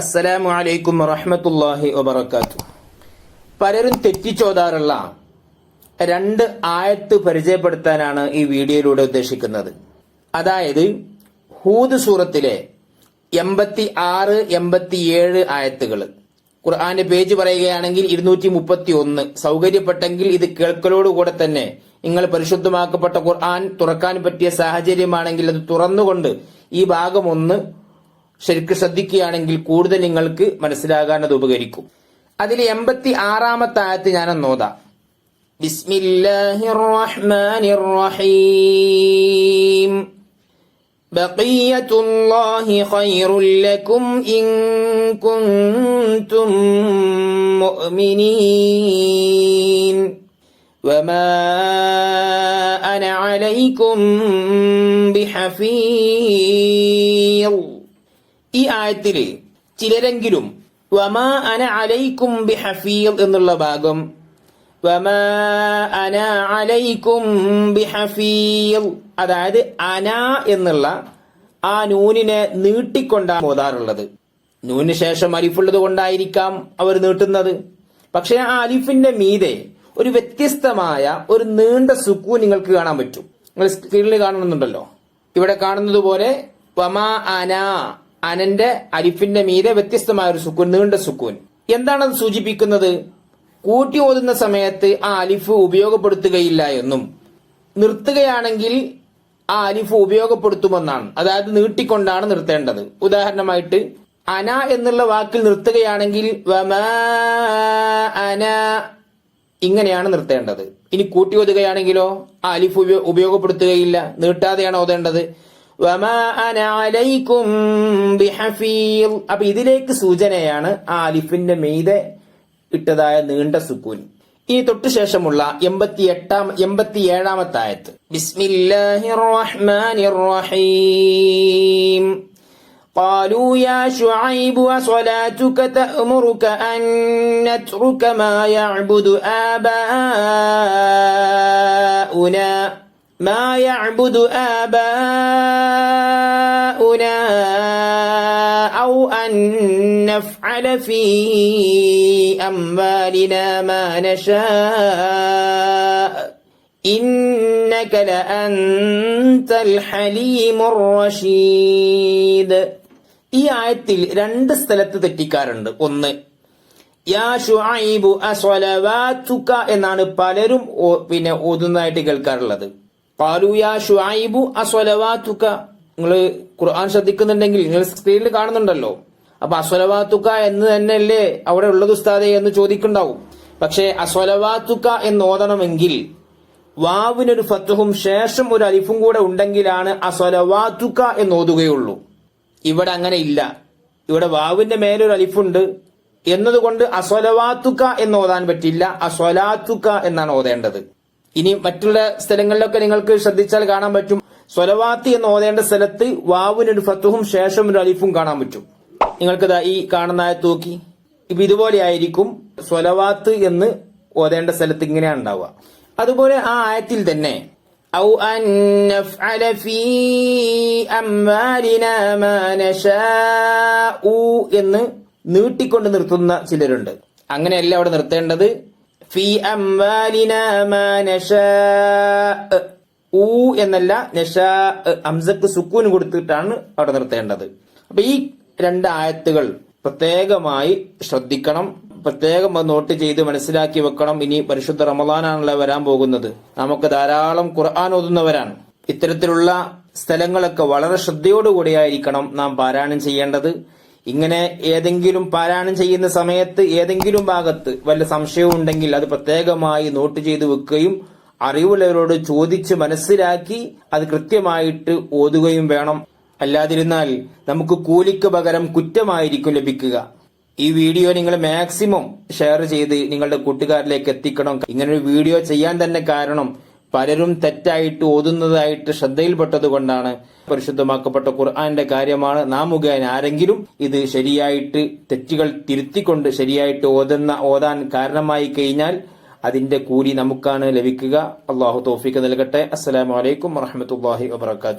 അസ്സലാമു അലൈക്കും വറഹ്മത്തുള്ളാഹി വബറകാത്തു പലരും തെറ്റിച്ചോതാറുള്ള രണ്ട് ആയത്ത് പരിചയപ്പെടുത്താനാണ് ഈ വീഡിയോയിലൂടെ ഉദ്ദേശിക്കുന്നത്. അതായത് ഹൂദ് സൂറത്തിലെ എൺപത്തി ആറ് എൺപത്തിയേഴ് ആയത്തുകൾ ഖുർആന്റെ പേജ് പറയുകയാണെങ്കിൽ ഇരുന്നൂറ്റി മുപ്പത്തി ഒന്ന് സൗകര്യപ്പെട്ടെങ്കിൽ ഇത് കേൾക്കലോടുകൂടെ തന്നെ നിങ്ങൾ പരിശുദ്ധമാക്കപ്പെട്ട ഖുർആൻ തുറക്കാൻ പറ്റിയ സാഹചര്യമാണെങ്കിൽ അത് തുറന്നുകൊണ്ട് ഈ ഭാഗം ഒന്ന് ശരിക്ക് ശ്രദ്ധിക്കുകയാണെങ്കിൽ കൂടുതൽ നിങ്ങൾക്ക് മനസ്സിലാകാൻ അത് ഉപകരിക്കും അതിൽ എൺപത്തി ആറാമത്തെ ആയത്ത് ഞാനൊന്ന് നോതാം ബിസ്മില്ലാഹിർ റഹ്മാനിർ റഹീം بقية الله خير لكم إن كنتم مؤمنين وما أنا عليكم بحفيظ ഈ ആയത്തിൽ ചിലരെങ്കിലും വമാ അന അലൈക്കും ബിഹഫീൽ എന്നുള്ള ഭാഗം വമാ അന അലൈക്കും ബിഹഫീൽ അതായത് അന എന്നുള്ള ആ നൂനിനെ നീട്ടിക്കൊണ്ടാണ് ഓതാറുള്ളത്. നൂന് ശേഷം അലിഫുള്ളത് കൊണ്ടായിരിക്കാം അവർ നീട്ടുന്നത്. പക്ഷെ ആ അലിഫിന്റെ മീതെ ഒരു വ്യത്യസ്തമായ ഒരു നീണ്ട സുക്കൂ നിങ്ങൾക്ക് കാണാൻ പറ്റും. നിങ്ങൾ സ്ക്രീനിൽ കാണുന്നുണ്ടല്ലോ. ഇവിടെ കാണുന്നത് പോലെ വമാ അന അനന്റെ അലിഫിന്റെ മീതെ വ്യത്യസ്തമായ ഒരു സുക്കൂൻ നീണ്ട സുക്കൂൻ. എന്താണത് സൂചിപ്പിക്കുന്നത്? കൂട്ടി ഓതുന്ന സമയത്ത് ആ അലിഫ് ഉപയോഗപ്പെടുത്തുകയില്ല എന്നും. നിർത്തുകയാണെങ്കിൽ ആ അലിഫ് ഉപയോഗപ്പെടുത്തുമെന്നാണ്. അതായത് നീട്ടിക്കൊണ്ടാണ് നിർത്തേണ്ടത്. ഉദാഹരണമായിട്ട് അന എന്നുള്ള വാക്കിൽ നിർത്തുകയാണെങ്കിൽ അന ഇങ്ങനെയാണ് നിർത്തേണ്ടത്. ഇനി കൂട്ടി ഓതുകയാണെങ്കിലോ ആ അലിഫ് ഉപയോഗപ്പെടുത്തുകയില്ല നീട്ടാതെയാണ് ഓതേണ്ടത്. അലൈക്കും ബിഹഫീൽ അപ്പൊ ഇതിലേക്ക് സൂചനയാണ് ആ അലിഫിന്റെ മീതെ ഇട്ടതായ നീണ്ട സുക്കൂൻ ഇനി തൊട്ടു ശേഷമുള്ള എൺപത്തി എട്ടാം എൺപത്തി ഏഴാമത്തെ ആയത്ത് ബിസ്മില്ലാഹിർ റഹ്മാനിർ റഹീം قالوا يا شعيب وصلاتك تأمرك أن نترك ما يعبد آباؤنا ما يعبد آباؤنا أو أن نفعل في أموالنا ما نشاء إنك لأنت الحليم الرشيد ഈ ആയത്തിൽ രണ്ട് സ്ഥലത്ത് തെറ്റിക്കാറുണ്ട് ഒന്ന് യാ ഷുഐബു അസ്വലവാതുക എന്നാണ് പലരും ഓ- പിന്നെ ഓതുന്നതായിട്ട് കേൾക്കാറുള്ളത് പാലു യാ ഷുഐബു അസ്വലവാതുക നിങ്ങൾ ഖുർആൻ ശ്രദ്ധിക്കുന്നുണ്ടെങ്കിൽ നിങ്ങൾ സ്ക്രീനിൽ കാണുന്നുണ്ടല്ലോ. അപ്പൊ അസ്വലവാത്തുക എന്ന് തന്നെയല്ലേ അവിടെ ഉള്ളത് ഉസ്താദെ എന്ന് ചോദിക്കുണ്ടാവും പക്ഷേ അസ്വലവാത്തുക എന്ന് ഓതണമെങ്കിൽ വാവിനൊരു ഫത്തുഹും ശേഷം ഒരു അലിഫും കൂടെ ഉണ്ടെങ്കിലാണ് അസ്വലവാത്തുക എന്ന് ഓതുകയുള്ളൂ ഇവിടെ അങ്ങനെ ഇല്ല. ഇവിടെ വാവിന്റെ മേലൊരു അലിഫുണ്ട്. എന്നതുകൊണ്ട് അസ്വലവാത്തുക എന്ന് ഓതാൻ പറ്റില്ല. അസ്വലാത്തുക എന്നാണ് ഓതേണ്ടത്. ഇനി മറ്റുള്ള സ്ഥലങ്ങളിലൊക്കെ നിങ്ങൾക്ക് ശ്രദ്ധിച്ചാൽ കാണാൻ പറ്റും. സ്വലവാത്തി എന്ന് ഓതേണ്ട സ്ഥലത്ത് വാവിനൊരു ഫത്തുഹും ശേഷം ഒരു അലിഫും കാണാൻ പറ്റും. നിങ്ങൾക്ക് ഈ കാണുന്ന തൂക്കി ഇപ്പൊ ഇതുപോലെ ആയിരിക്കും സ്വലവാത്ത് എന്ന് ഓതേണ്ട സ്ഥലത്ത് ഇങ്ങനെയാണ് ഉണ്ടാവുക. അതുപോലെ ആ ആയത്തിൽ തന്നെ ഔ അൻ നഫ്അല ഫീ മാ നശാഉ എന്ന് നീട്ടിക്കൊണ്ട് നിർത്തുന്ന ചിലരുണ്ട്. അങ്ങനെയല്ല അവിടെ നിർത്തേണ്ടത്. ഫീ അംവാലിനാ മാ നശാ ഊ എന്നല്ല നശാ അംസക്ക് സുക്കൂൻ കൊടുത്തിട്ടാണ് അവിടെ നിർത്തേണ്ടത്. അപ്പൊ ഈ രണ്ട് ആയത്തുകൾ പ്രത്യേകമായി ശ്രദ്ധിക്കണം. പ്രത്യേകം നോട്ട് ചെയ്ത് മനസ്സിലാക്കി വെക്കണം. ഇനി പരിശുദ്ധ റമദാനാണല്ലോ വരാൻ പോകുന്നത്. നമുക്ക് ധാരാളം ഖുർആൻ ഓതുന്നവരാണ്. ഇത്തരത്തിലുള്ള സ്ഥലങ്ങളൊക്കെ വളരെ ശ്രദ്ധയോടുകൂടിയായിരിക്കണം നാം പാരായണം ചെയ്യേണ്ടത്. ഇങ്ങനെ ഏതെങ്കിലും പാരായണം ചെയ്യുന്ന സമയത്ത് ഏതെങ്കിലും ഭാഗത്ത് വല്ല സംശയവും ഉണ്ടെങ്കിൽ അത് പ്രത്യേകമായി നോട്ട് ചെയ്തു വെക്കുകയും അറിവുള്ളവരോട് ചോദിച്ച് മനസ്സിലാക്കി അത് കൃത്യമായിട്ട് ഓതുകയും വേണം. അല്ലാതിരുന്നാൽ നമുക്ക് കൂലിക്ക് പകരം കുറ്റമായിരിക്കും ലഭിക്കുക. ഈ വീഡിയോ നിങ്ങൾ മാക്സിമം ഷെയർ ചെയ്ത് നിങ്ങളുടെ കൂട്ടുകാരിലേക്ക് എത്തിക്കണം. ഇങ്ങനൊരു വീഡിയോ ചെയ്യാൻ തന്നെ കാരണം പലരും തെറ്റായിട്ട് ഓതുന്നതായിട്ട് ശ്രദ്ധയിൽപ്പെട്ടത് കൊണ്ടാണ് പരിശുദ്ധമാക്കപ്പെട്ട ഖുർആന്റെ കാര്യമാണ് നാം മുഖേന ആരെങ്കിലും ഇത് ശരിയായിട്ട് തെറ്റുകൾ തിരുത്തിക്കൊണ്ട് ശരിയായിട്ട് ഓതുന്ന ഓതാൻ കാരണമായി കഴിഞ്ഞാൽ അതിന്റെ കൂലി നമുക്കാണ് ലഭിക്കുക. അള്ളാഹു തോഫിക്ക് നൽകട്ടെ. അസ്സലാമലൈക്കും വറഹമത്തല്ലാഹി വബർക്കാത്തു